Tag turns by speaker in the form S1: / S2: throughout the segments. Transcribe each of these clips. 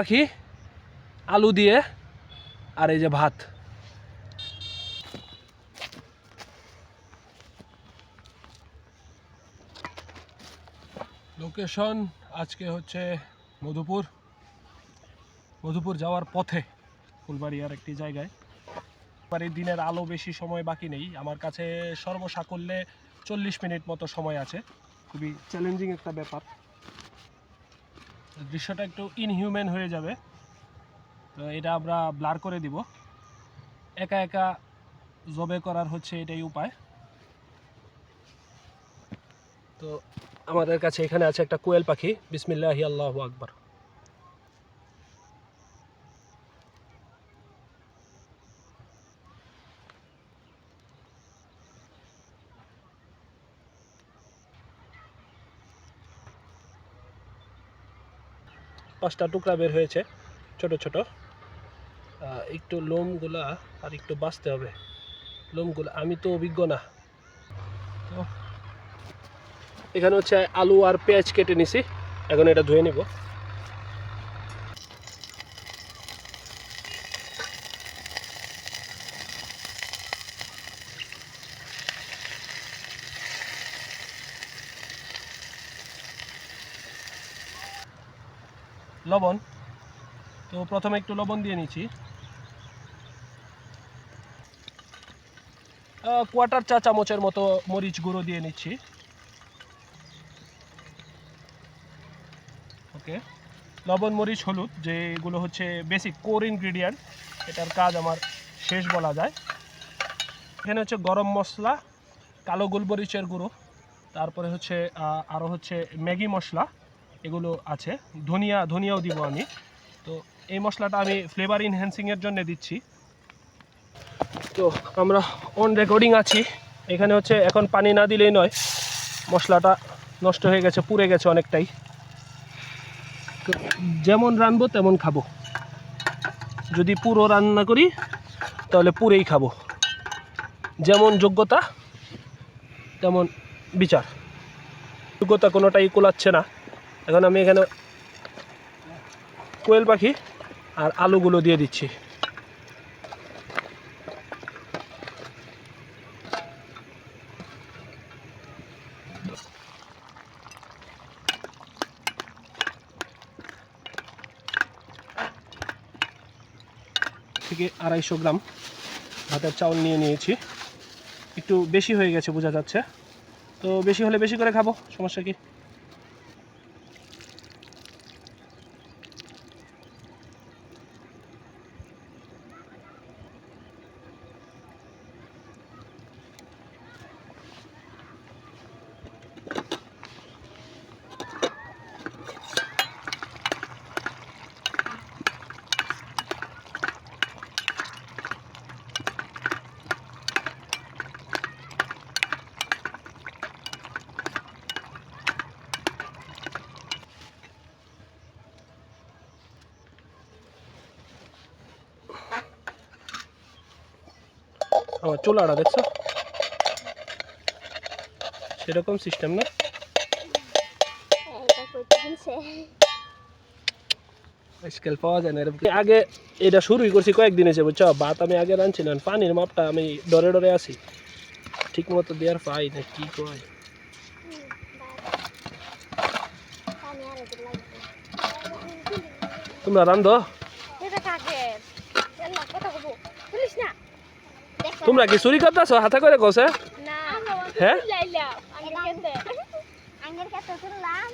S1: পাখি, আলু দিয়ে, আর এই যে ভাত। লোকেশন আজকে হচ্ছে মধুপুর। মধুপুর যাওয়ার পথে ফুলবাড়িয়ার একটি জায়গায়। বাড়ির দিনের আলো বেশি সময় বাকি নেই। আমার কাছে সর্বসাকল্যে চল্লিশ মিনিট মতো সময় আছে। খুবই চ্যালেঞ্জিং একটা ব্যাপার। দৃশ্যটা একটু ইনহিউম্যান হয়ে যাবে। তো এটা আমরা ব্লার করে দিব। একা একা জবে করার হচ্ছে এটাই উপায়। তো আমাদের কাছে এখানে আছে একটা কোয়েল পাখি। বিসমিল্লাহি আল্লাহ আকবার। পাঁচটা টুকরা বের হয়েছে, ছোট ছোট। একটু লোমগুলা আর একটু বাঁচতে হবে। লোমগুলা, আমি তো অভিজ্ঞ না। তো এখানে হচ্ছে আলু আর পেঁয়াজ কেটে নিছি, এখন এটা ধুয়ে নিব। লবণ। তো প্রথমে একটু লবণ দিয়ে নিচ্ছি। কোয়ার্টার চা চামচের মতো মরিচ গুঁড়ো দিয়ে নিচ্ছি। ওকে লবণ, মরিচ, হলুদ যেগুলো হচ্ছে বেসিক কোর ইনগ্রিডিয়েন্ট এটার কাজ আমার শেষ বলা যায়। এখানে হচ্ছে গরম মশলা, কালো গোলমরিচের গুঁড়ো, তারপরে হচ্ছে আরও হচ্ছে ম্যাগি মশলা। এগুলো আছে। ধনিয়া, ধনিয়াও দিব আমি। তো এই মশলাটা আমি ফ্লেভার ইনহ্যান্সিংয়ের জন্য দিচ্ছি। তো আমরা অন রেকর্ডিং আছি। এখানে হচ্ছে এখন পানি না দিলেই নয়। মশলাটা নষ্ট হয়ে গেছে, পুড়ে গেছে অনেকটাই। তো যেমন রানবো তেমন খাব। যদি পুরো রান্না করি, তাহলে পুরেই খাব। যেমন যোগ্যতা, তেমন বিচার। যোগ্যতা কোনোটাই কোলাচ্ছে না। এখন আমি এখানে কোয়েল পাখি আর আলুগুলো দিয়ে দিচ্ছি। থেকে আড়াইশো গ্রাম ভাতের চাউল নিয়ে নিয়েছি। একটু বেশি হয়ে গেছে, বোঝা যাচ্ছে। তো বেশি হলে বেশি করে খাব, সমস্যা কি? আমার চুলাটা দেখছ? সেরকম সিস্টেম না? স্কেল পাওয়া যায় না, এরকম আগে এটা শুরুই করছি কয়েকদিন এসে বুঝছ? ভাত আমি আগে রাঁধছিলাম, পানির মাপটা আমি ডরে ডরে আছি। ঠিক মতো দেওয়ার পাই না, কি কয়? তোমরা রান্ধো তোমরা কি চুরি করতেছো? হাতে করে কষে হ্যাঁ?
S2: তুললাম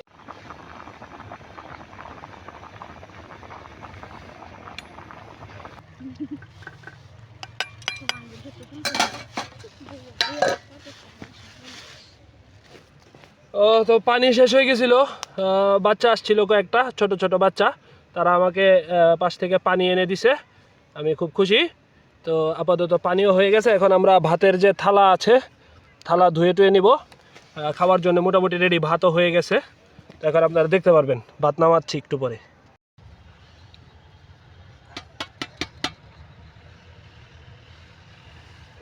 S1: ও তো পানি শেষ হয়ে গেছিল। আহ, বাচ্চা আসছিল কয়েকটা ছোট ছোট বাচ্চা। তারা আমাকে আহ, পাশ থেকে পানি এনে দিছে। আমি খুব খুশি। তো আপাতত পানিও হয়ে গেছে। এখন আমরা ভাতের যে থালা আছে, থালা ধুয়ে টুয়ে নিব। খাওয়ার জন্য মোটামুটি রেডি ভাতও হয়ে গেছে। তো এখন আপনারা দেখতে পারবেন, ভাত নামাচ্ছি একটু পরে।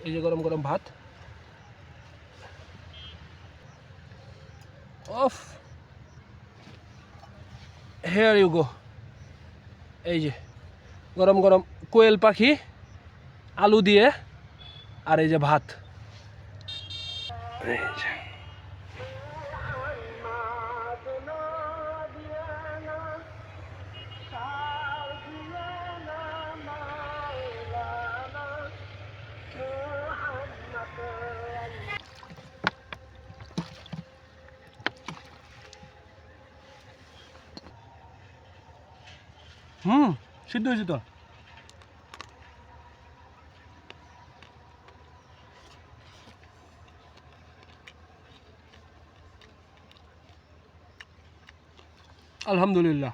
S1: এই যে গরম গরম ভাত। off here you go এই যে, গরম গরম কোয়েল পাখি। আলু দিয়ে আর এই যে ভাত। হুম সিদ্ধ হয়েছে তো আলহামদুলিল্লাহ।